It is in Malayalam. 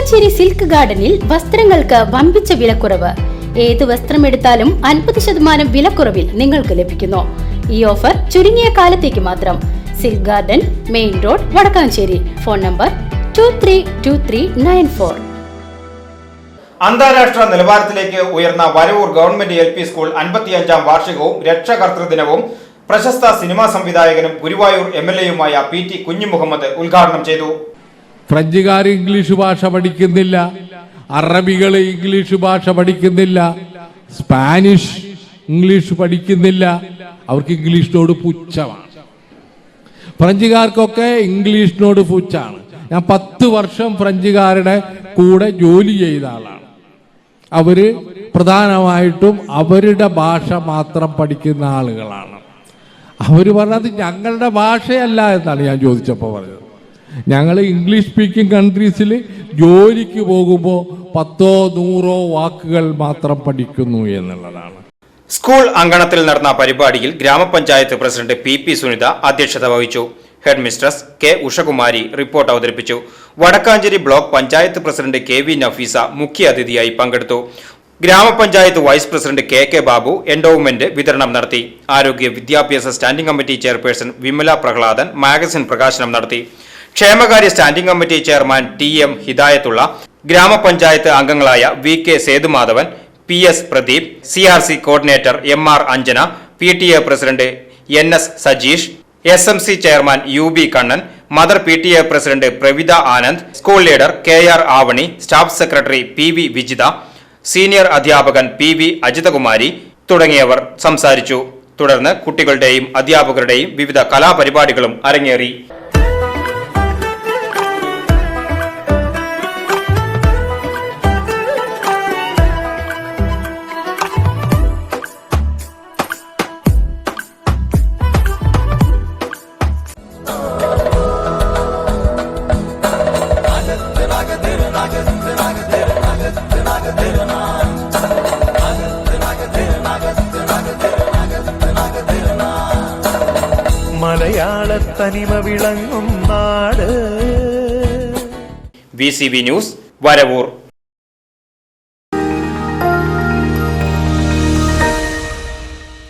വടക്കാഞ്ചേരി സിൽക്ക് ഗാർഡനിൽ വസ്ത്രങ്ങൾക്ക് വമ്പിച്ച വിലക്കുറവ്. ഏത് വസ്ത്രം എടുത്താലും അൻപത് ശതമാനം വിലക്കുറവിൽ നിങ്ങൾക്ക് ലഭിക്കുന്നു. ഈ ഓഫർ ചുരുങ്ങിയ കാലത്തേക്ക് മാത്രം. Silk Garden main road Vadakkanchery. Phone number two three two three nine four അന്താരാഷ്ട്ര നിലവാരത്തിലേക്ക് ഉയർന്ന Varavoor government L P school അൻപത്തിയഞ്ചാം വാർഷികവും രക്ഷകർത്തൃ ദിനവും പ്രശസ്ത സിനിമാ സംവിധായകനും ഗുരുവായൂർ എം എൽ എയുമായ പി ടി കുഞ്ഞുമുഹമ്മദ് ഉദ്ഘാടനം ചെയ്തു. ഫ്രഞ്ചുകാർ ഇംഗ്ലീഷ് ഭാഷ പഠിക്കുന്നില്ല. അറബികൾ ഇംഗ്ലീഷ് ഭാഷ പഠിക്കുന്നില്ല. സ്പാനിഷ് ഇംഗ്ലീഷ് പഠിക്കുന്നില്ല. അവർക്ക് ഇംഗ്ലീഷിനോട് പുച്ഛമാണ്. ഫ്രഞ്ചുകാർക്കൊക്കെ ഇംഗ്ലീഷിനോട് പുച്ഛാണ് ഞാൻ പത്ത് വർഷം ഫ്രഞ്ചുകാരുടെ കൂടെ ജോലി ചെയ്ത ആളാണ്. അവർ പ്രധാനമായിട്ടും അവരുടെ ഭാഷ മാത്രം പഠിക്കുന്ന ആളുകളാണ്. അവർ പറഞ്ഞത് ഞങ്ങളുടെ ഭാഷയല്ല എന്നാണ് ഞാൻ ചോദിച്ചപ്പോൾ പറഞ്ഞത്. ഞങ്ങൾ ഇംഗ്ലീഷ് സ്പീക്കിംഗ് കൺട്രീസിൽ ജോലിക്ക് പോകുമ്പോൾ പത്തോ നൂറോ വാക്കുകൾ മാത്രം പഠിക്കുന്നു എന്നുള്ളതാണ്. സ്കൂൾ അങ്കണത്തിൽ നടന്ന പരിപാടിയിൽ ഗ്രാമപഞ്ചായത്ത് പ്രസിഡന്റ് പി പി സുനിത അധ്യക്ഷത വഹിച്ചു. Head mistress K Ushakumari report അവതരിപ്പിച്ചു. Vadakkanchery block panchayat president K V Nafeesa മുഖ്യ അതിഥിയായി പങ്കെടുത്തു. ഗ്രാമപഞ്ചായത്ത് vice president K K Babu endowment വിതരണം നടത്തി. ആരോഗ്യ വിദ്യാഭ്യാസ standing committee chairperson Vimala Prahladan magazine പ്രകാശനം നടത്തി. ക്ഷേമകാര്യ standing committee chairman T M Hidayathulla ഗ്രാമപഞ്ചായത്ത് അംഗങ്ങളായ V K Sethumadhavan P S Pradeep C R C coordinator M R Anjana P T A president N S Sajeesh S M C chairman U B Kannan mother P T A president Pravitha Anand school leader K R Avani staff secretary P V Vijitha senior അധ്യാപകൻ പി വി അജിതകുമാരി തുടങ്ങിയവർ സംസാരിച്ചു. തുടർന്ന് കുട്ടികളുടെയും അധ്യാപകരുടെയും വിവിധ കലാപരിപാടികളും അരങ്ങേറി. മലയാളത്തനിമ വിളങ്ങും നാട്. V C V news Varavoor.